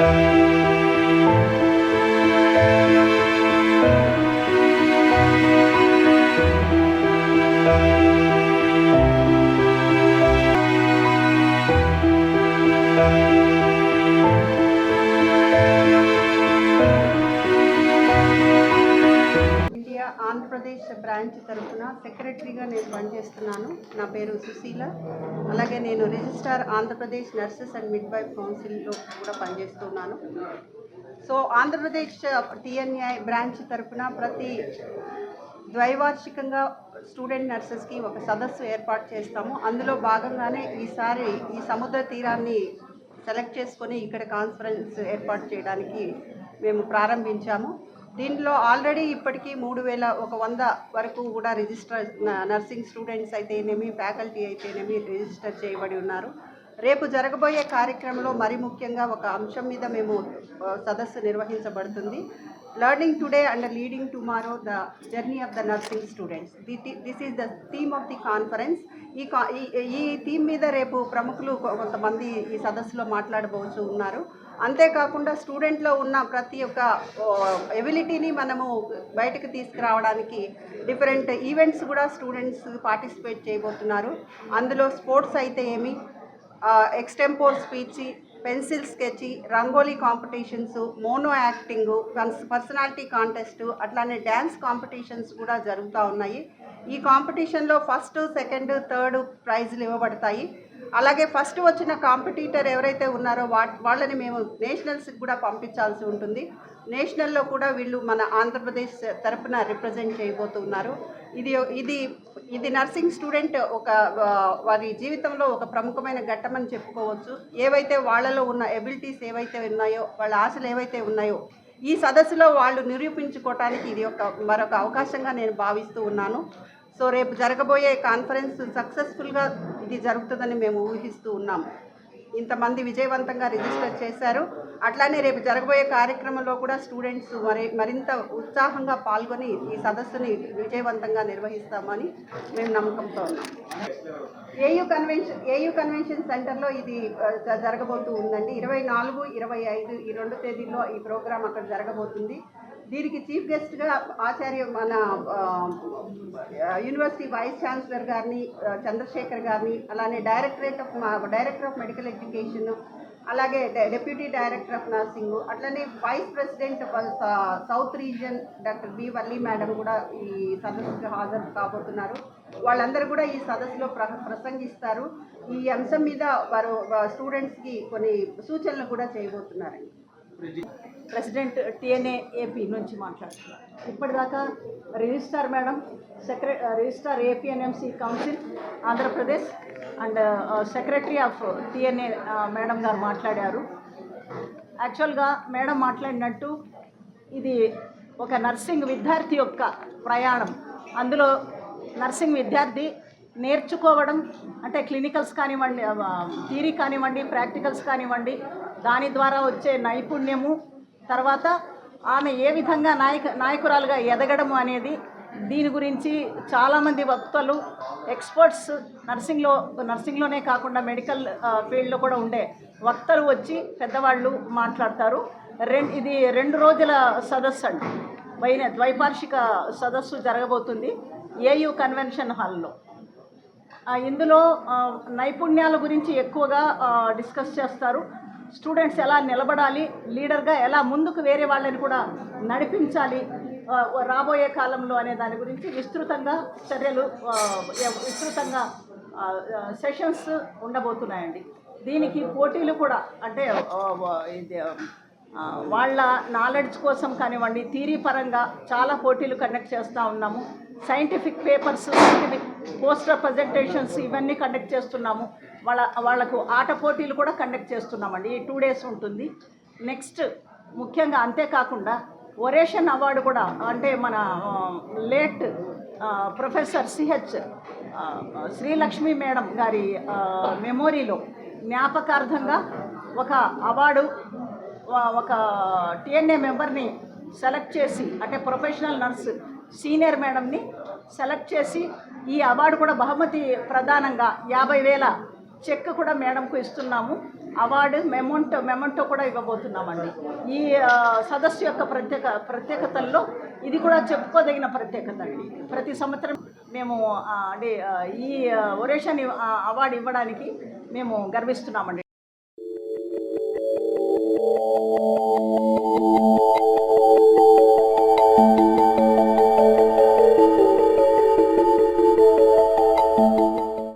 thank you సెక్రటరీగా నేను పనిచేస్తున్నాను. నా పేరు సుశీల. అలాగే నేను registrar Andhra Pradesh nurses and midwife కౌన్సిల్లో కూడా పనిచేస్తున్నాను. సో ఆంధ్రప్రదేశ్ టిఎన్ఐ బ్రాంచ్ తరఫున ప్రతి ద్వైవార్షికంగా స్టూడెంట్ నర్సెస్కి ఒక సదస్సు ఏర్పాటు చేస్తాము. అందులో భాగంగానే ఈసారి ఈ సముద్ర తీరాన్ని సెలెక్ట్ చేసుకొని ఇక్కడ కాన్ఫరెన్స్ ఏర్పాటు చేయడానికి మేము ప్రారంభించాము. దీంట్లో ఆల్రెడీ ఇప్పటికీ మూడు వేల ఒక వంద వరకు కూడా రిజిస్టర్ నర్సింగ్ స్టూడెంట్స్ అయితేనేమి ఫ్యాకల్టీ అయితేనేమి రిజిస్టర్ చేయబడి ఉన్నారు. రేపు జరగబోయే కార్యక్రమంలో మరి ముఖ్యంగా ఒక అంశం మీద మేము సదస్సు నిర్వహించబడుతుంది. Learning today and leading tomorrow the journey of the nursing students this is the theme of the conference ఈ కా ఈ- ఈ థీమ్ మీద రేపు ప్రముఖులు కొంతమంది ఈ సదస్సులో మాట్లాడబోచు ఉన్నారు. అంతేకాకుండా స్టూడెంట్లో ఉన్న ప్రతి ఒక్క ఎబిలిటీని మనము బయటకు తీసుకురావడానికి డిఫరెంట్ ఈవెంట్స్ కూడా స్టూడెంట్స్ పార్టిసిపేట్ చేయబోతున్నారు. అందులో స్పోర్ట్స్ అయితే ఏమి? Extempore speech pencil sketch rangoli competitions mono acting personality contest అట్లానే డ్యాన్స్ కాంపిటీషన్స్ కూడా జరుగుతూ ఉన్నాయి. ఈ కాంపిటీషన్లో ఫస్ట్ సెకండ్ థర్డ్ ప్రైజ్లు ఇవ్వబడతాయి. అలాగే ఫస్ట్ వచ్చిన కాంపిటీటర్ ఎవరైతే ఉన్నారో వా వాళ్ళని మేము నేషనల్స్కి కూడా పంపించాల్సి ఉంటుంది. నేషనల్లో కూడా వీళ్ళు మన ఆంధ్రప్రదేశ్ తరపున రిప్రజెంట్ చేయబోతున్నారు. ఇది ఇది ఇది నర్సింగ్ స్టూడెంట్ ఒక వారి జీవితంలో ఒక ప్రముఖమైన ఘట్టమని చెప్పుకోవచ్చు. ఏవైతే వాళ్ళలో ఉన్న ఎబిలిటీస్ ఏవైతే ఉన్నాయో వాళ్ళ ఆశలు ఏవైతే ఉన్నాయో ఈ సదస్సులో వాళ్ళు నిరూపించుకోవటానికి ఇది ఒక మరొక అవకాశంగా నేను భావిస్తూ ఉన్నాను. సో రేపు జరగబోయే కాన్ఫరెన్స్ సక్సెస్ఫుల్గా ఇది జరుగుతుందని మేము ఊహిస్తూ ఉన్నాము ఇంతమంది విజయవంతంగా రిజిస్టర్ చేశారు. అట్లానే రేపు జరగబోయే కార్యక్రమంలో కూడా స్టూడెంట్స్ మరి మరింత ఉత్సాహంగా పాల్గొని ఈ సదస్సుని విజయవంతంగా నిర్వహిస్తామని మేము నమ్మకంతో ఉన్నాం. ఏయూ కన్వెన్షన్ ఏయూ కన్వెన్షన్ సెంటర్లో ఇది జ- జరగబోతూ ఉందండి. ఇరవై నాలుగు ఇరవై ఐదు ఈ రెండు తేదీల్లో ఈ ప్రోగ్రాం అక్కడ జరగబోతుంది. దీనికి చీఫ్ గెస్ట్గా ఆచార్య మన యూనివర్సిటీ వైస్ ఛాన్సలర్ గారిని చంద్రశేఖర్ గారిని అలానే directorate of director of medical education అలాగే డె- డెప్యూటీ డైరెక్టర్ ఆఫ్ నర్సింగ్ అట్లనే vice president south region doctor B Valli madam కూడా ఈ సదస్సుకి హాజరు కాబోతున్నారు. వాళ్ళందరూ కూడా ఈ సదస్సులో ప్ర ప్రసంగిస్తారు. ఈ అంశం మీద వారు స్టూడెంట్స్కి కొన్ని సూచనలు కూడా చేయబోతున్నారండి. ప్రెసిడెంట్ టీఎన్ఏ ఏపీ నుంచి మాట్లాడుతున్నాను ఇప్పటిదాకా registrar madam సెక్రె registrar APNMC council Andhra Pradesh and secretary of TNA madam గారు మాట్లాడారు. యాక్చువల్గా మేడం మాట్లాడినట్టు ఇది ఒక నర్సింగ్ విద్యార్థి యొక్క ప్రయాణం. అందులో నర్సింగ్ విద్యార్థి నేర్చుకోవడం అంటే క్లినికల్స్ కానివ్వండి థీరీ కానివ్వండి ప్రాక్టికల్స్ కానివ్వండి దాని ద్వారా వచ్చే నైపుణ్యము తర్వాత ఆమె ఏ విధంగా నాయక నాయకురాలుగా ఎదగడము అనేది దీని గురించి చాలామంది వక్తలు ఎక్స్పర్ట్స్ నర్సింగ్లో నర్సింగ్లోనే కాకుండా మెడికల్ ఫీల్డ్లో కూడా ఉండే వక్తలు వచ్చి పెద్దవాళ్ళు మాట్లాడతారు. రెండు ఇది రెండు రోజుల సదస్సు అండి. వైన ద్వైపార్షిక సదస్సు జరగబోతుంది ఏయు కన్వెన్షన్ హాల్లో. ఇందులో నైపుణ్యాల గురించి ఎక్కువగా డిస్కస్ చేస్తారు. స్టూడెంట్స్ ఎలా నిలబడాలి లీడర్గా ఎలా ముందుకు వేరే వాళ్ళని కూడా నడిపించాలి రాబోయే కాలంలో అనే దాని గురించి విస్తృతంగా చర్యలు విస్తృతంగా సెషన్స్ ఉండబోతున్నాయండి. దీనికి పోటీలు కూడా అంటే ఇది వాళ్ళ నాలెడ్జ్ కోసం కానివ్వండి థీరీ పరంగా చాలా పోటీలు కండక్ట్ చేస్తూ ఉన్నాము. Scientific papers scientific poster presentations ఇవన్నీ కండక్ట్ చేస్తున్నాము. వాళ్ళ వాళ్ళకు ఆట పోటీలు కూడా కండక్ట్ చేస్తున్నామండి. ఈ టూ డేస్ ఉంటుంది. నెక్స్ట్ ముఖ్యంగా అంతేకాకుండా ఒరేషన్ అవార్డు కూడా అంటే మన late professor CH Srilakshmi madam గారి మెమోరీలో జ్ఞాపకార్థంగా ఒక అవార్డు ఒక టిఎన్ఏ మెంబర్ని సెలెక్ట్ చేసి అంటే ప్రొఫెషనల్ నర్స్ సీనియర్ మేడంని సెలెక్ట్ చేసి ఈ అవార్డు కూడా బహుమతి ప్రధానంగా యాభై వేల చెక్ కూడా మేడంకు ఇస్తున్నాము. అవార్డు మెమోంటో మెమోంటో కూడా ఇవ్వబోతున్నామండి. ఈ సదస్సు యొక్క ప్రత్యేక ప్రత్యేకతల్లో ఇది కూడా చెప్పుకోదగిన ప్రత్యేకత అండి. ప్రతి సంవత్సరం మేము అంటే ఈ ఒరేషన్ అవార్డు ఇవ్వడానికి మేము గర్విస్తున్నామండి.